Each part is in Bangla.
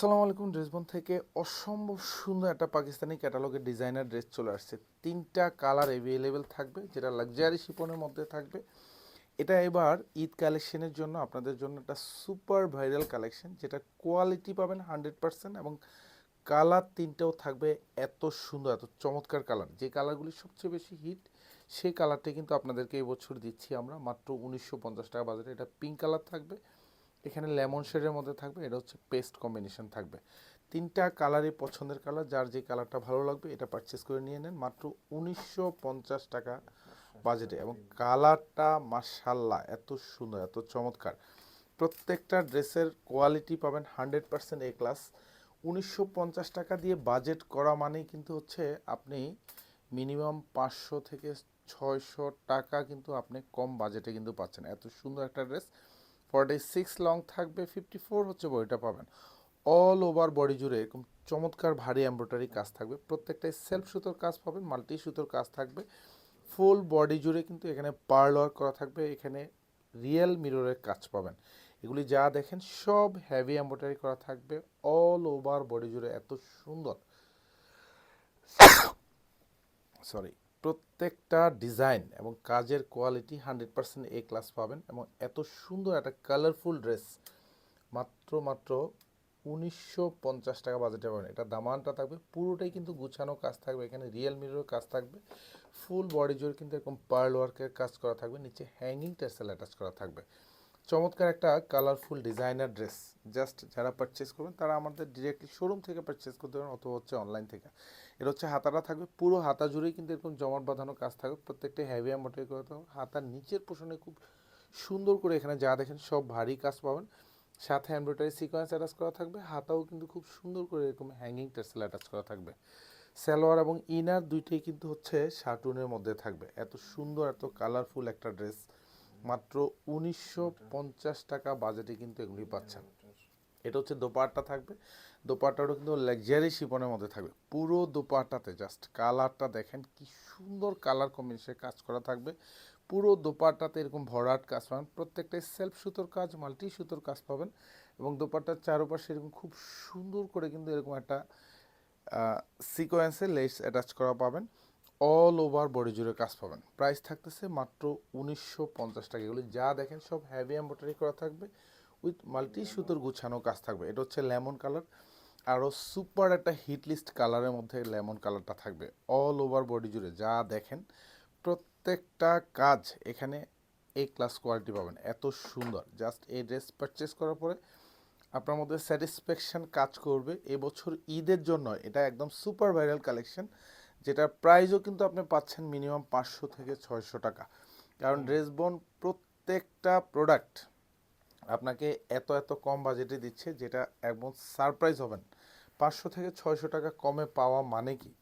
আসসালামু আলাইকুম, ড্রেসবন থেকে অসম্ভব সুন্দর একটা পাকিস্তানি ক্যাটালগের ডিজাইনার ড্রেস চলে আসছে। তিনটা কালার অ্যাভেলেবেল থাকবে, যেটা লাক্সারি শিপনের মধ্যে থাকবে। এটা এবার ঈদ কালেকশনের জন্য আপনাদের জন্য একটা সুপার ভাইরাল কালেকশন যেটা কোয়ালিটি পাবেন হান্ড্রেড পার্সেন্ট এবং কালার তিনটাও থাকবে এত সুন্দর, এত চমৎকার কালার যে কালারগুলি সবচেয়ে বেশি হিট সেই কালারটাই কিন্তু আপনাদেরকে এবছর দিচ্ছি আমরা, মাত্র উনিশশো পঞ্চাশ টাকা বাজারে এটা পিঙ্ক কালার থাকবে। এখানে লেমন শেডের মধ্যে থাকবে, এটা হচ্ছে পেস্ট কম্বিনেশন থাকবে। তিনটা কালারই পছন্দের কালার, যার যে কালারটা ভালো লাগবে এটা পারচেস করে নিয়ে নেন, মাত্র উনিশশো পঞ্চাশ টাকা বাজেটে এবং কালারটা মাসাল্লাহ এত সুন্দর, এত চমৎকার। প্রত্যেকটা ড্রেসের কোয়ালিটি পাবেন হান্ড্রেড পার্সেন্ট এ ক্লাস উনিশশো পঞ্চাশ টাকা দিয়ে বাজেট করা মানেই কিন্তু হচ্ছে আপনি মিনিমাম পাঁচশো থেকে ছয়শো টাকা কিন্তু আপনি কম বাজেটে কিন্তু পাচ্ছেন। এত সুন্দর একটা ড্রেস ফর্টি সিক্স লং থাকবে ফিফটি ফোর হচ্ছে বডিটা পাবেন। অল ওভার বডি জুড়ে এরকম চমৎকার ভারী এমব্রয়ডারি কাজ থাকবে। প্রত্যেকটাই সেলফ সুতোর কাজ পাবেন মাল্টি সুতোর কাজ থাকবে। ফুল বডি জুড়ে কিন্তু এখানে পার্ল ওয়ার্ক করা থাকবে, এখানে রিয়েল মিররের কাজ পাবেন। এগুলি যা দেখেন সব হেভি এমব্রয়ডারি করা থাকবে অল ওভার বডি জুড়ে এত সুন্দর। সরি প্রত্যেকটা ডিজাইন এবং কাজের quality hundred percent A class পাবেন এবং এত সুন্দর একটা কালারফুল ড্রেস মাত্র মাত্র উনিশশো পঞ্চাশ টাকা বাজেটে পাবেন। এটা দামানটা থাকবে, পুরোটাই কিন্তু গুছানো কাজ থাকবে, এখানে রিয়েল মিরর কাজ থাকবে ফুল বডি জোর কিন্তু এরকম পার্ল ওয়ার্কের কাজ করা থাকবে, নিচে হ্যাঙ্গিং টেসেল অ্যাটাচ করা থাকবে। চমৎকার একটা কালারফুল ডিজাইনার ড্রেস জাস্ট যারা পারচেস করবেন, তারা আমাদের ডিরেক্টলি শোরুম থেকে পারচেস করতে পারেন অথবা হচ্ছে অনলাইন থেকে। এটা হচ্ছে হাতাটা থাকবে পুরো হাতা জুড়েই কিন্তু এরকম জমাট বাঁধানো কাজ থাকবে। প্রত্যেকটা হেভি এম্বয়ডারি করে থাকবে হাতার নিচের পোষণে খুব সুন্দর করে এখানে যা দেখেন সব ভারী কাজ পাবেন। সাথে এমব্রয়ডারি সিকোয়েন্স অ্যাটাচ করা থাকবে। হাতাও কিন্তু খুব সুন্দর করে এরকম হ্যাঙ্গিং টেসেল অ্যাটাচ করা থাকবে। সালোয়ার এবং ইনার দুইটাই কিন্তু হচ্ছে শার্টুনের মধ্যে থাকবে। এত সুন্দর, এত কালারফুল একটা ড্রেস মাত্র উনিশশো পঞ্চাশ টাকা বাজেটে কিন্তু এগুলি পাচ্ছেন। এটা হচ্ছে দোপাট্টা থাকবে। দোপাট্টাটা কিন্তু লাক্সারি শিপনের মধ্যে থাকবে। পুরো দোপাট্টাতে জাস্ট কালারটা দেখেন কি সুন্দর কালার কম্বিনেশনে কাজ করা থাকবে। পুরো দোপাট্টাতে এরকম ভরাট কাজ পাবেন। প্রত্যেকটাই সেলফ সুতোর কাজ মাল্টি সুতোর কাজ পাবেন এবং দোপাট্টার চারপাশে এরকম খুব সুন্দর করে কিন্তু এরকম একটা সিকোয়েন্সে লেস অ্যাটাচ করা পাবেন। অল ওভার বডি জুড়ে কাজ পাবেন। প্রাইস থাকতেছে মাত্র উনিশশো পঞ্চাশ টাকা। এগুলি যা দেখেন সব হ্যাভি এম্ব্রয়ডারি করা থাকবে উইথ মাল্টি সুতোর গুছানো কাজ থাকবে। এটা হচ্ছে লেমন কালার আরও সুপার একটা হিট লিস্ট কালারের মধ্যে লেমন কালারটা থাকবে অল ওভার বডি জুড়ে। যা দেখেন প্রত্যেকটা কাজ এখানে এ ক্লাস কোয়ালিটি পাবেন। এত সুন্দর। জাস্ট এই ড্রেস পারচেস করার পরে আপনার মধ্যে স্যাটিসফ্যাকশান কাজ করবে। এবছর ঈদের জন্য এটা একদম সুপার ভাইরাল কালেকশন যেটার প্রাইজও কিন্তু আপনি পাচ্ছেন মিনিমাম পাঁচশো থেকে ছয়শো টাকা। কারণ ড্রেসবন প্রত্যেকটা প্রোডাক্ট আপনাকে এত এত কম বাজেটে দিচ্ছে যেটা একদম সারপ্রাইজ হবেন। পাঁচশো থেকে ছয়শো টাকা কমে পাওয়া মানে কি?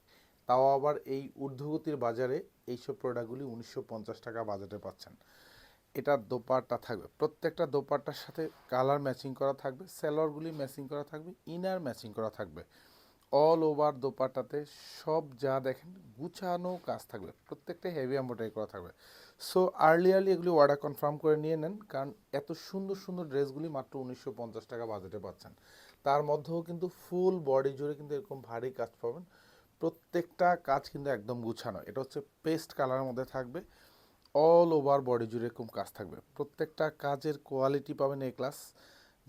তাও আবার এই ঊর্ধ্বগতির বাজারে এইসব প্রোডাক্টগুলি উনিশশো পঞ্চাশ টাকা বাজেটে পাচ্ছেন। এটা দোপাট্টা থাকবে। প্রত্যেকটা দোপাট্টার সাথে কালার ম্যাচিং করা থাকবে সেলরগুলি ম্যাচিং করা থাকবে ইনার ম্যাচিং করা থাকবে। অল ওভার দোপাট্টাতে সব যা দেখেন গুছানো কাজ থাকবে প্রত্যেকটা হেভি এম্ব্রয়ডারি করা থাকবে। সো আর্লি আর্লি এগুলি অর্ডার কনফার্ম করে নিয়ে নেন, কারণ এত সুন্দর সুন্দর ড্রেসগুলি মাত্র উনিশশো পঞ্চাশ টাকা বাজেটে পাচ্ছেন। তার মধ্যেও কিন্তু ফুল বডি জুড়ে কিন্তু এরকম ভারী কাজ পাবেন। প্রত্যেকটা কাজ কিন্তু একদম গুছানো। এটা হচ্ছে পেস্ট কালারের মধ্যে থাকবে। অল ওভার বডি জুড়ে এরকম কাজ থাকবে। প্রত্যেকটা কাজের কোয়ালিটি পাবেন এ ক্লাস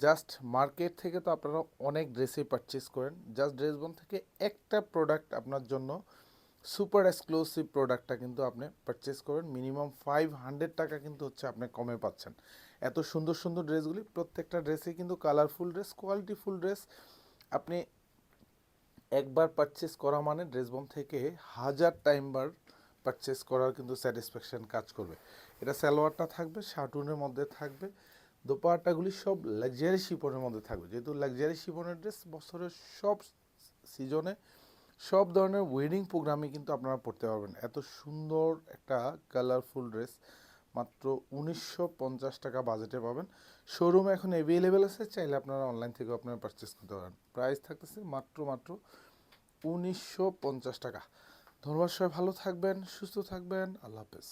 জাস্ট মার্কেট থেকে তো আপনারা অনেক ড্রেসই পারচেস করেন। জাস্ট ড্রেসবন থেকে একটা প্রোডাক্ট আপনার জন্য সুপার এক্সক্লুসিভ প্রোডাক্টটা কিন্তু আপনি পারচেস করেন। মিনিমাম ফাইভ হান্ড্রেড টাকা কিন্তু হচ্ছে আপনি কমে পাচ্ছেন। এত সুন্দর সুন্দর ড্রেসগুলি প্রত্যেকটা ড্রেসে কিন্তু কালারফুল ড্রেস কোয়ালিটিফুল ড্রেস আপনি একবার পারচেস করা মানে ড্রেসবন থেকে হাজার টাইমবার পারচেস করার কিন্তু স্যাটিসফ্যাকশান কাজ করবে। এটা সালোয়ারটা থাকবে শার্টুনের মধ্যে থাকবে। দোপাট্টাগুলি সব লাক্সারি শিপনের মধ্যে থাকবে। যেহেতু লাক্সারি শিপনের ড্রেস বছরের সব সিজনে সব ধরনের ওয়েডিং প্রোগ্রামে কিন্তু আপনারা পড়তে পারবেন। এত সুন্দর একটা কালারফুল ড্রেস মাত্র উনিশশো পঞ্চাশ টাকা বাজেটে পাবেন। শোরুম এখন অ্যাভেলেবেল আছে, চাইলে আপনারা অনলাইন থেকেও আপনারা পারচেস করতে পারেন। প্রাইস থাকতেছে মাত্র মাত্র উনিশশো পঞ্চাশ টাকা। ধন্যবাদ সবাই, ভালো থাকবেন, সুস্থ থাকবেন, আল্লাহ হাফেজ।